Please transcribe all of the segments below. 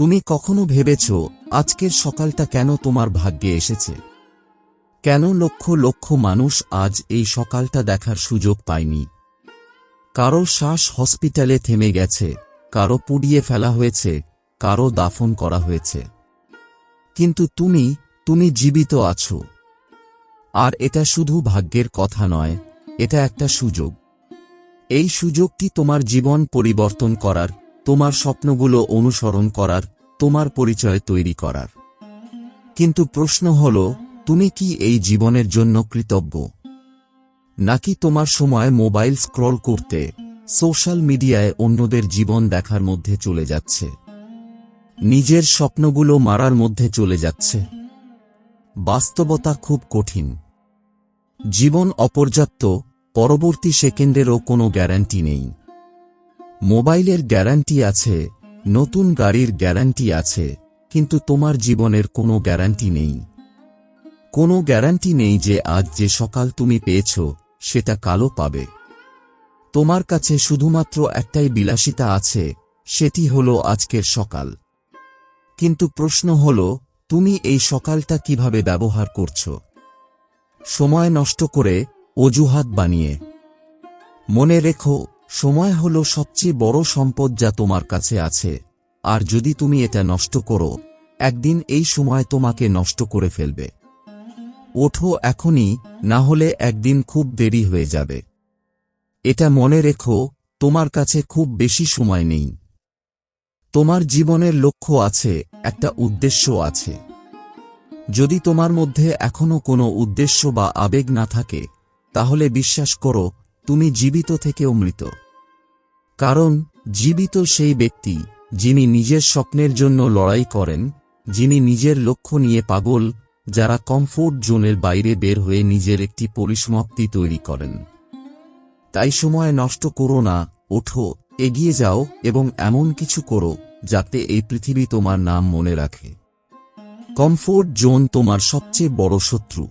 তুমি কখনো ভেবেছ, আজকের সকালটা কেন তোমার ভাগ্যে এসেছে? কেন লক্ষ লক্ষ মানুষ আজ এই সকালটা দেখার সুযোগ পায়নি? কারও শ্বাস হসপিটালে থেমে গেছে, কারও পুড়িয়ে ফেলা হয়েছে, কারও দাফন করা হয়েছে। কিন্তু তুমি তুমি জীবিত আছো। আর এটা শুধু ভাগ্যের কথা নয়, এটা একটা সুযোগ। এই সুযোগটি তোমার জীবন পরিবর্তন করার তোমার স্বপ্নগুলো অনুসরণ করার, তোমার পরিচয় তৈরি করার। কিন্তু প্রশ্ন হল, তুমি কি এই জীবনের জন্য কৃতজ্ঞ? নাকি তোমার সময় মোবাইল স্ক্রল করতে, সোশ্যাল মিডিয়ায় অন্যদের জীবন দেখার মধ্যে চলে যাচ্ছে? নিজের স্বপ্নগুলো মারার মধ্যে চলে যাচ্ছে? বাস্তবতা খুব কঠিন। জীবন অপর্যাপ্ত, পরবর্তী সেকেন্ডেরও কোনো গ্যারান্টি নেই। মোবাইলের গ্যারান্টি আছে, নতুন গাড়ির গ্যারান্টি আছে, কিন্তু তোমার জীবনের কোনো গ্যারান্টি নেই। কোনো গ্যারান্টি নেই যে আজ যে সকাল তুমি পেয়েছ, সেটা কালো পাবে। তোমার কাছে শুধুমাত্র একটাই বিলাসিতা আছে, সেটি হল আজকের সকাল। কিন্তু প্রশ্ন হল, তুমি এই সকালটা কীভাবে ব্যবহার করছ? সময় নষ্ট করে অজুহাত বানিয়ে। মনে রেখো সময় হল সবচেয়ে বড় সম্পদ যা তোমার কাছে আছে। আর যদি তুমি এটা নষ্ট করো, একদিন এই সময় তোমাকে নষ্ট করে ফেলবে। ওঠো এখনই, না হলে একদিন খুব দেরি হয়ে যাবে। এটা মনে রেখো, তোমার কাছে খুব বেশি সময় নেই। তোমার জীবনের লক্ষ্য আছে, একটা উদ্দেশ্য আছে। যদি তোমার মধ্যে এখনও কোনো উদ্দেশ্য বা আবেগ না থাকে, তাহলে বিশ্বাস করো তুমি জীবিত থেকেও মৃত। কারণ, জীবিত সেই ব্যক্তি, যিনি নিজের স্বপ্নের জন্য লড়াই করেন, যিনি নিজের লক্ষ্য নিয়ে পাগল, যারা কমফোর্ট জোনের বাইরে বের হয়ে নিজের একটি পরিসমাপ্তি তৈরি করেন। তাই সময় নষ্ট করো না, ওঠো, এগিয়ে যাও এবং এমন কিছু করো, যাতে এই পৃথিবী তোমার নাম মনে রাখে। কমফোর্ট জোন তোমার সবচেয়ে বড় শত্রু।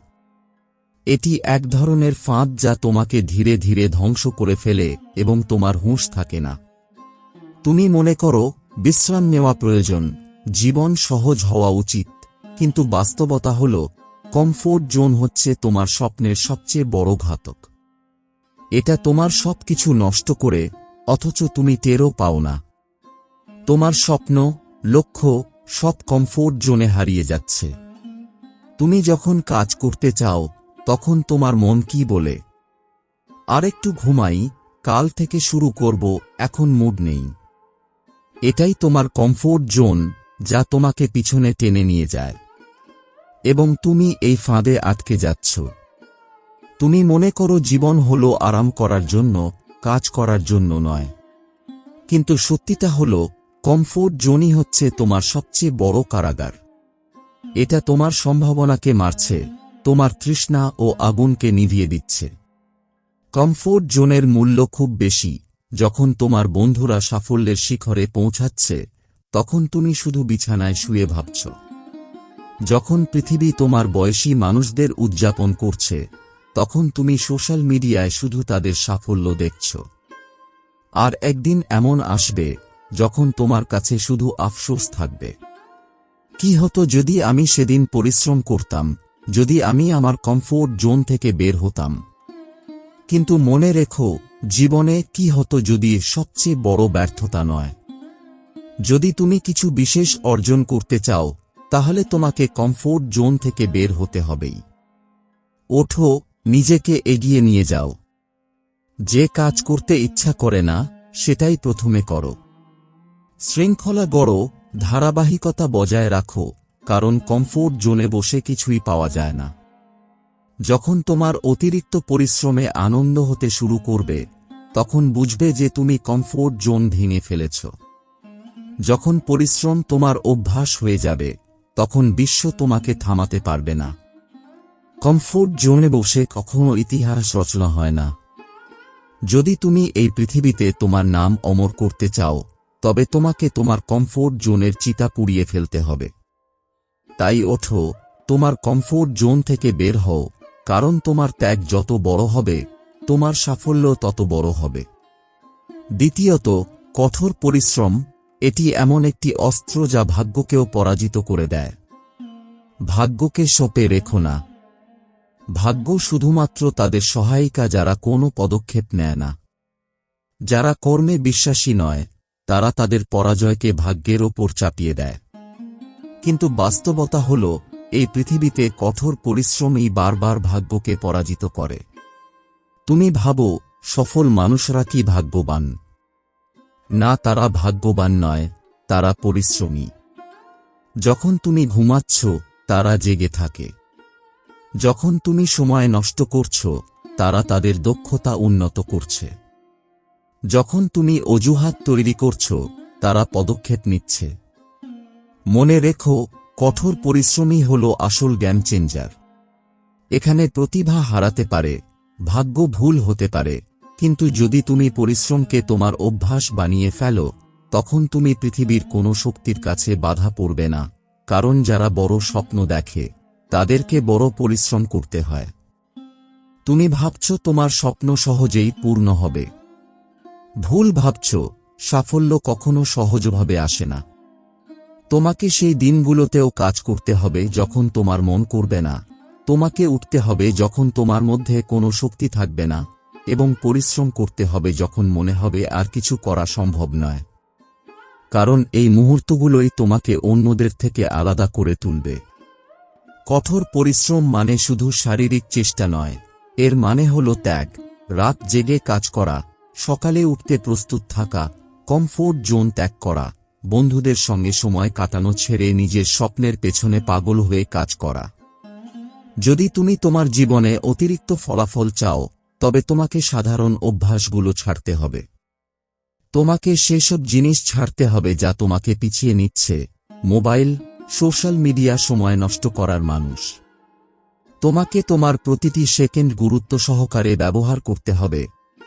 এটি এক ধরনের ফাঁদ যা তোমাকে ধীরে ধীরে ধ্বংস করে ফেলে এবং তোমার হুঁশ থাকে না। তুমি মনে করো, বিশ্রাম নেওয়া প্রয়োজন, জীবন সহজ হওয়া উচিত, কিন্তু বাস্তবতা হল, কমফোর্ট জোন হচ্ছে তোমার স্বপ্নের সবচেয়ে বড় ঘাতক। এটা তোমার সবকিছু নষ্ট করে, অথচ তুমি টেরও পাও না। তোমার স্বপ্ন, লক্ষ্য, সব কমফোর্ট জোনে হারিয়ে যাচ্ছে। তুমি যখন কাজ করতে চাও তখন তোমার মন কি বলে? আরেকটু ঘুমাই, কাল থেকে শুরু করব, এখন মুড নেই। এটাই তোমার কমফোর্ট জোন যা তোমাকে পিছনে টেনে নিয়ে যায়। এবং তুমি এই ফাঁদে আটকে যাচ্ছ। তুমি মনে করো জীবন হল আরাম করার জন্য, কাজ করার জন্য নয়। কিন্তু সত্যিটা হল কমফোর্ট জোনই হচ্ছে তোমার সবচেয়ে বড় কারাগার। এটা তোমার সম্ভাবনাকে মারছে। তোমার তৃষ্ণা ও আগুনকে নিভিয়ে দিচ্ছে। কমফোর্ট জোনের মূল্য খুব বেশি। যখন তোমার বন্ধুরা সাফল্যের শিখরে পৌঁছাচ্ছে, তখন তুমি শুধু বিছানায় শুয়ে ভাবছ। যখন পৃথিবী তোমার বয়সী মানুষদের উদযাপন করছে, তখন তুমি সোশ্যাল মিডিয়ায় শুধু তাদের সাফল্য দেখছ। আর একদিন এমন আসবে, যখন তোমার কাছে শুধু আফসোস থাকবে। কি হতো যদি আমি সেদিন পরিশ্রম করতাম যদি আমি আমার কমফোর্ট জোন থেকে বের হতাম। কিন্তু মনে রেখো, জীবনে কি হতো যদি সবচেয়ে বড় ব্যর্থতা নয়। যদি তুমি কিছু বিশেষ অর্জন করতে চাও, তাহলে তোমাকে কমফোর্ট জোন থেকে বের হতে হবেই। ওঠো, নিজেকে এগিয়ে নিয়ে যাও। যে কাজ করতে ইচ্ছা করে না, সেটাই প্রথমে করো। শৃঙ্খলা গড়ো, ধারাবাহিকতা বজায় রাখো। কারণ কমফোর্ট জোনে বসে কিছুই পাওয়া যায় না। যখন তোমার অতিরিক্ত পরিশ্রমে আনন্দ হতে শুরু করবে, তখন বুঝবে যে তুমি কমফোর্ট জোন ভেঙে ফেলেছ। যখন পরিশ্রম তোমার অভ্যাস হয়ে যাবে, তখন বিশ্ব তোমাকে থামাতে পারবে না। কমফোর্ট জোনে বসে কখনো ইতিহাস রচনা হয় না। যদি তুমি এই পৃথিবীতে তোমার নাম অমর করতে চাও, তবে তোমাকে তোমার কমফোর্ট জোনের চিতা পুড়িয়ে ফেলতে হবে। তাই ওঠো, তোমার কমফোর্ট জোন থেকে বের হও, কারণ তোমার ত্যাগ যত বড় হবে, তোমার সাফল্য তত বড় হবে। দ্বিতীয়ত, কঠোর পরিশ্রম, এটি এমন একটি অস্ত্র যা ভাগ্যকেও পরাজিত করে দেয়। ভাগ্যকে সপে রেখো না। ভাগ্য শুধুমাত্র তাদের সহায়িকা যারা কোনো পদক্ষেপ নেয় না। যারা কর্মে বিশ্বাসী নয়, তারা তাদের পরাজয়কে ভাগ্যের ওপর চাপিয়ে দেয়। কিন্তু বাস্তবতা হল, এই পৃথিবীতে কঠোর পরিশ্রমই বারবার ভাগ্যকে পরাজিত করে। তুমি ভাবো, সফল মানুষরা কি ভাগ্যবান? না, তারা ভাগ্যবান নয়, তারা পরিশ্রমী। যখন তুমি ঘুমাচ্ছ, তারা জেগে থাকে। যখন তুমি সময় নষ্ট করছ, তারা তাদের দক্ষতা উন্নত করছে। যখন তুমি অজুহাত তৈরি করছ, তারা পদক্ষেপ নিচ্ছে। মনে রেখো, কঠোর পরিশ্রমী হল আসল জ্ঞান চেঞ্জার এখানে প্রতিভা হারাতে পারে, ভাগ্য ভুল হতে পারে, কিন্তু যদি তুমি পরিশ্রমকে তোমার অভ্যাস বানিয়ে ফেলো, তখন তুমি পৃথিবীর কোনো শক্তির কাছে বাধা পড়বে না, কারণ যারা বড় স্বপ্ন দেখে, তাদেরকে বড় পরিশ্রম করতে হয়। তুমি ভাবছ তোমার স্বপ্ন সহজেই পূর্ণ হবে। ভুল ভাবছ, সাফল্য কখনো সহজভাবে আসে না। তোমাকে সেই দিনগুলোতেও কাজ করতে হবে যখন তোমার মন করবে না। তোমাকে উঠতে হবে যখন তোমার মধ্যে কোনো শক্তি থাকবে না, এবং পরিশ্রম করতে হবে যখন মনে হবে আর কিছু করা সম্ভব নয়। কারণ এই মুহূর্তগুলোই তোমাকে অন্যদের থেকে আলাদা করে তুলবে। কঠোর পরিশ্রম মানে শুধু শারীরিক চেষ্টা নয়, এর মানে হল ত্যাগ, রাত জেগে কাজ করা, সকালে উঠতে প্রস্তুত থাকা, কমফোর্ট জোন ত্যাগ করা। বন্ধুদের সঙ্গে সময় কাটানো ছেড়ে নিজের স্বপ্নের পেছনে পাগল হয়ে কাজ করা। যদি তুমি তোমার জীবনে অতিরিক্ত ফলাফল চাও, তবে তোমাকে সাধারণ অভ্যাসগুলো ছাড়তে হবে। তোমাকে সেসব জিনিস ছাড়তে হবে যা তোমাকে পিছিয়ে নিচ্ছে, মোবাইল, সোশ্যাল মিডিয়া সময় নষ্ট করার মানুষ। তোমাকে তোমার প্রতিটি সেকেন্ড গুরুত্ব সহকারে ব্যবহার করতে হবে,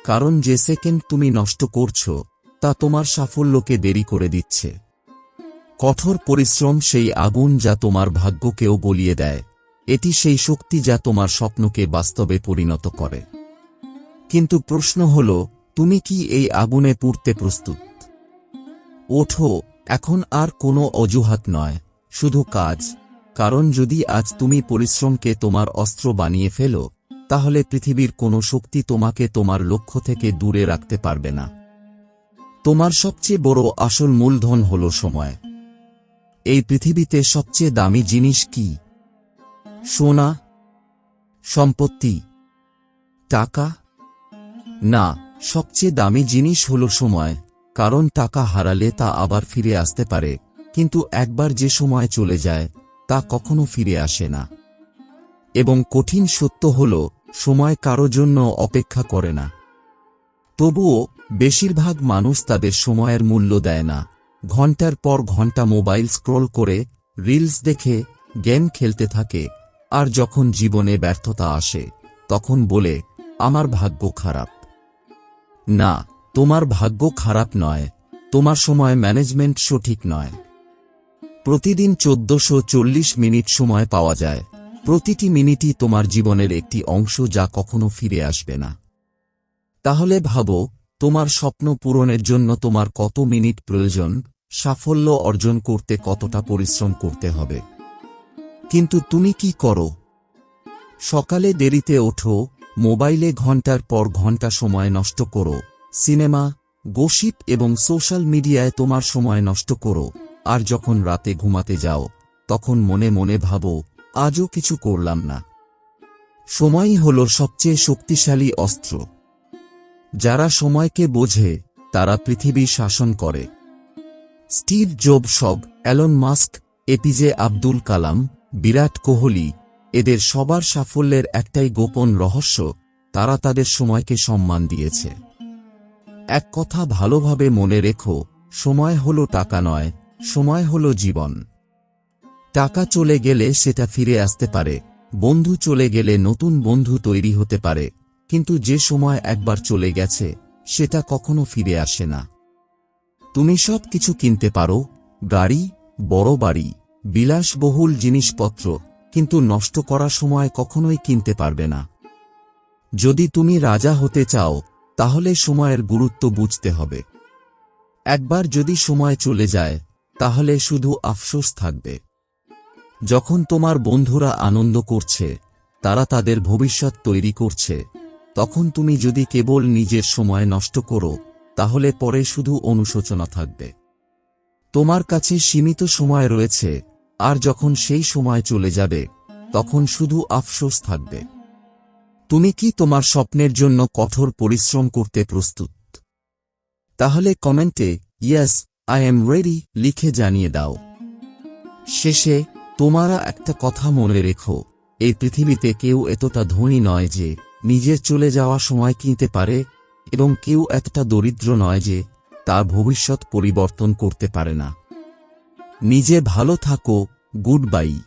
কারণ যে সেকেন্ড তুমি নষ্ট করছ তা তোমার সাফল্যকে দেরি করে দিচ্ছে। কঠোর পরিশ্রম সেই আগুন যা তোমার ভাগ্যকেও গলিয়ে দেয়। এটি সেই শক্তি যা তোমার স্বপ্নকে বাস্তবে পরিণত করে। কিন্তু প্রশ্ন হল, তুমি কি এই আগুনে পুড়তে প্রস্তুত? ওঠো, এখন আর কোনো অজুহাত নয়, শুধু কাজ। কারণ যদি আজ তুমি পরিশ্রমকে তোমার অস্ত্র বানিয়ে ফেলো, তাহলে পৃথিবীর কোনো শক্তি তোমাকে তোমার লক্ষ্য থেকে দূরে রাখতে পারবে না। তোমার সবচেয়ে বড় আসল মূলধন হল সময়। এই পৃথিবীতে সবচেয়ে দামি জিনিস কি? সোনা? সম্পত্তি? টাকা? না, সবচেয়ে দামি জিনিস হল সময়, কারণ টাকা হারালে তা আবার ফিরে আসতে পারে, কিন্তু একবার যে সময় চলে যায়, তা কখনো ফিরে আসে না। এবং কঠিন সত্য হল, সময় কারও জন্য অপেক্ষা করে না। তবুও বেশিরভাগ মানুষ তাদের সময়ের মূল্য দেয় না। ঘণ্টার পর ঘণ্টা মোবাইল স্ক্রল করে, রিলস দেখে, গেম খেলতে থাকে, আর যখন জীবনে ব্যর্থতা আসে, তখন বলে, আমার ভাগ্য খারাপ। না, তোমার ভাগ্য খারাপ নয়, তোমার সময় ম্যানেজমেন্ট সঠিক নয়। প্রতিদিন চোদ্দশো মিনিট সময় পাওয়া যায়। প্রতিটি মিনিটই তোমার জীবনের একটি অংশ যা কখনো ফিরে আসবে না। তাহলে ভাবো তোমার স্বপ্ন পূরণের জন্য তোমার কত মিনিট প্রয়োজন, সাফল্য অর্জন করতে কতটা পরিশ্রম করতে হবে। কিন্তু তুমি কি করো? সকালে দেরিতে ওঠো, মোবাইলে ঘণ্টার পর ঘণ্টা সময় নষ্ট করো, সিনেমা, গোসিপ এবং সোশ্যাল মিডিয়ায় তোমার সময় নষ্ট করো, আর যখন রাতে ঘুমাতে যাও, তখন মনে মনে ভাবো, আজও কিছু করলাম না। সময়ই হল সবচেয়ে শক্তিশালী অস্ত্র। যারা সময়কে বোঝে, তারা পৃথিবী শাসন করে। স্টিভ জব সব Elon Musk, APJ Abdul Kalam, Virat Kohli, এদের সবার সাফল্যের একটাই গোপন রহস্য, তারা তাদের সময়কে সম্মান দিয়েছে। এক কথা ভালোভাবে মনে রেখো, সময় হল টাকা নয়, সময় হল জীবন। টাকা চলে গেলে সেটা ফিরে আসতে পারে, বন্ধু চলে গেলে নতুন বন্ধু তৈরি হতে পারে। কিন্তু যে সময় একবার চলে গেছে, সেটা কখনো ফিরে আসে না। তুমি সব কিছু কিনতে পারো, গাড়ি, বড় বাড়ি, বিলাসবহুল জিনিসপত্র, কিন্তু নষ্ট করা সময় কখনোই কিনতে পারবে না। যদি তুমি রাজা হতে চাও, তাহলে সময়ের গুরুত্ব বুঝতে হবে। একবার যদি সময় চলে যায়, তাহলে শুধু আফসোস থাকবে। যখন তোমার বন্ধুরা আনন্দ করছে, তারা তাদের ভবিষ্যৎ তৈরি করছে তখন তুমি যদি কেবল নিজের সময় নষ্ট করো, তাহলে পরে শুধু অনুশোচনা থাকবে। তোমার কাছে সীমিত সময় রয়েছে, আর যখন সেই সময় চলে যাবে, তখন শুধু আফসোস থাকবে। তুমি কি তোমার স্বপ্নের জন্য কঠোর পরিশ্রম করতে প্রস্তুত? তাহলে কমেন্টে, ইয়েস, আই এম রেডি লিখে জানিয়ে দাও। শেষে, তোমারা একটা কথা মনে রেখো, এই পৃথিবীতে কেউ এতটা ধনী নয় যে নিজের চলে যাওয়া সময় কিনতে পারে এবং কেউ একটা দরিদ্র নয় যে তার ভবিষ্যৎ পরিবর্তন করতে পারে না। নিজে ভালো থাকো, গুড বাই।